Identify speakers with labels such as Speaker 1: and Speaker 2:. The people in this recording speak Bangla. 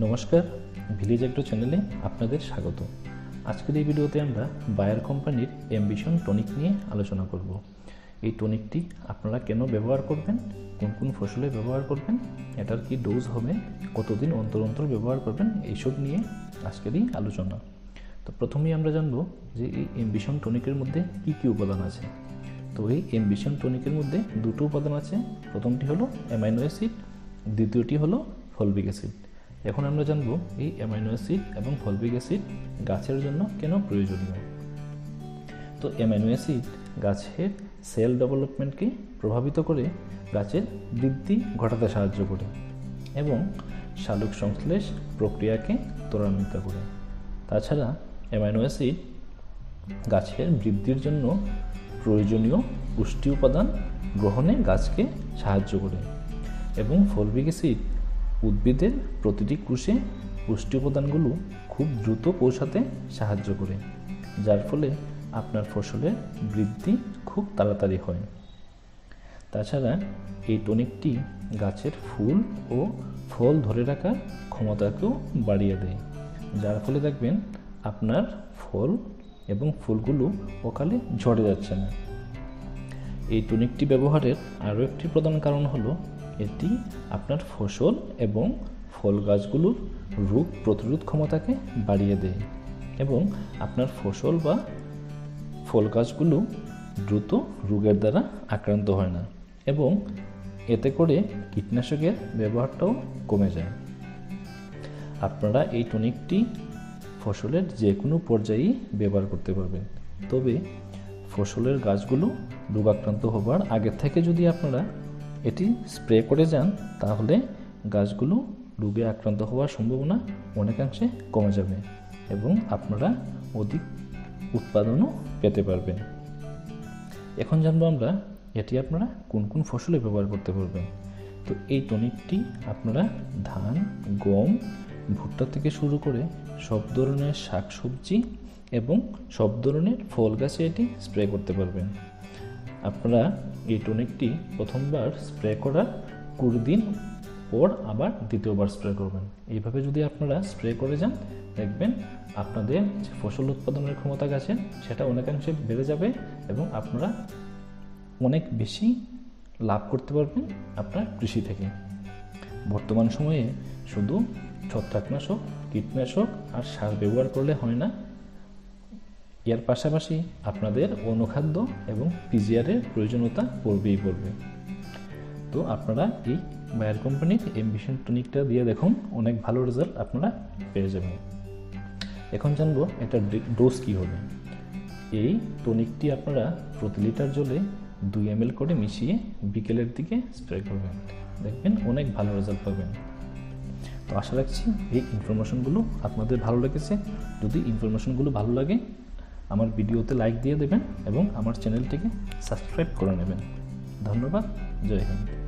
Speaker 1: নমস্কার ভিলেজ অ্যাগ্রো চ্যানেলে আপনাদের স্বাগত। আজকের এই ভিডিওতে আমরা বায়ার কোম্পানির অ্যাম্বিশন টনিক নিয়ে আলোচনা করব। এই টনিকটি আপনারা কেন ব্যবহার করবেন? কোন কোন ফসলে ব্যবহার করবেন? এটার কি ডোজ হবে? কতদিন অন্তর অন্তর ব্যবহার করবেন? এইসব নিয়ে আজকেরই আলোচনা। তো প্রথমেই আমরা জানব যে এই অ্যাম্বিশন টনিকের মধ্যে কি কি উপাদান আছে। তো এই অ্যাম্বিশন টনিকের মধ্যে দুটো উপাদান আছে। প্রথমটি হলো অ্যামাইনো অ্যাসিড দ্বিতীয়টি হলো ফলবিক অ্যাসিড এখন আমরা জানব এই অ্যামাইনো অ্যাসিড এবং ফলবিক অ্যাসিড গাছের জন্য কেন প্রয়োজনীয়? তো অ্যামাইনো অ্যাসিড গাছের সেল ডেভেলপমেন্টকে প্রভাবিত করে গাছের বৃদ্ধি ঘটাতে সাহায্য করে এবং শালুক সংশ্লেষ প্রক্রিয়াকে ত্বরান্বিত করে। তাছাড়া অ্যামাইনো অ্যাসিড গাছের বৃদ্ধির জন্য প্রয়োজনীয় পুষ্টি উপাদান গ্রহণে গাছকে সাহায্য করে এবং ফলবিক অ্যাসিড উদ্ভিদের প্রতিটি কোষে পুষ্টি উপাদানগুলো খুব দ্রুত পৌঁছাতে সাহায্য করে, যার ফলে আপনার ফসলের বৃদ্ধি খুব তাড়াতাড়ি হয়। তাছাড়া এই টনিকটি গাছের ফুল ও ফল ধরে রাখার ক্ষমতাকেও বাড়িয়ে দেয়, যার ফলে দেখবেন আপনার ফল এবং ফুলগুলো অকালে ঝরে যাচ্ছে না। এই টনিকটি ব্যবহারের আরও একটি প্রধান কারণ হলো এটি আপনার ফসল এবং ফল গাছগুলোর রোগ প্রতিরোধ ক্ষমতাকে বাড়িয়ে দেয় এবং আপনার ফসল বা ফল গাছগুলো দ্রুত রোগের দ্বারা আক্রান্ত হয় না এবং এতে করে কীটনাশকের ব্যবহারটাও কমে যায়। আপনারা এই টনিকটি ফসলের যে কোনো পর্যায়েই ব্যবহার করতে পারবেন। তবে ফসলের গাছগুলো রোগাক্রান্ত হবার আগের থেকে যদি আপনারা এটি স্প্রে করে যান, তাহলে গাছগুলো রোগে আক্রান্ত হওয়ার সম্ভাবনা অনেকাংশে কমে যাবে এবং আপনারা অধিক উৎপাদনও পেতে পারবেন। এখন জানব আমরা, এটি আপনারা কোন কোন ফসলে ব্যবহার করতে পারবেন। তো এই টনিকটি আপনারা ধান, গম, ভুট্টা থেকে শুরু করে সব ধরনের শাকসবজি এবং সব ধরনের ফল গাছে এটি স্প্রে করতে পারবেন। আপনারা এই টনিকটি প্রথমবার স্প্রে করার কুড়ি দিন পর আবার দ্বিতীয়বার স্প্রে করবেন। এইভাবে যদি আপনারা স্প্রে করে যান, দেখবেন আপনাদের যে ফসল উৎপাদনের ক্ষমতা গাছের সেটা অনেকাংশে বেড়ে যাবে এবং আপনারা অনেক বেশি লাভ করতে পারবেন আপনার কৃষি থেকে। বর্তমান সময়ে শুধু ছত্রাকনাশক, কীটনাশক আর সার ব্যবহার করলে হয় না এর পাশাপাশি আপনাদের অনুখাদ্য এবং পিজিআরের প্রয়োজনীয়তা পড়বেই পড়বে। তো আপনারা এই বায়ার কোম্পানির এমবিশন টনিকটা দিয়ে দেখুন, অনেক ভালো রেজাল্ট আপনারা পেয়ে যাবেন। এখন জানব এটা ডোজ কী হবে। এই টনিকটি আপনারা প্রতি লিটার জলে দুই এম করে মিশিয়ে বিকেলের দিকে স্প্রে করবেন। দেখবেন অনেক ভালো রেজাল্ট পাবেন। তো আশা রাখছি এই ইনফরমেশনগুলো আপনাদের ভালো লেগেছে। যদি ইনফরমেশনগুলো ভালো লাগে আমার ভিডিওতে লাইক দিয়ে দেবেন এবং আমার চ্যানেলটিকে সাবস্ক্রাইব করে নেবেন। ধন্যবাদ জয় হিন্দ।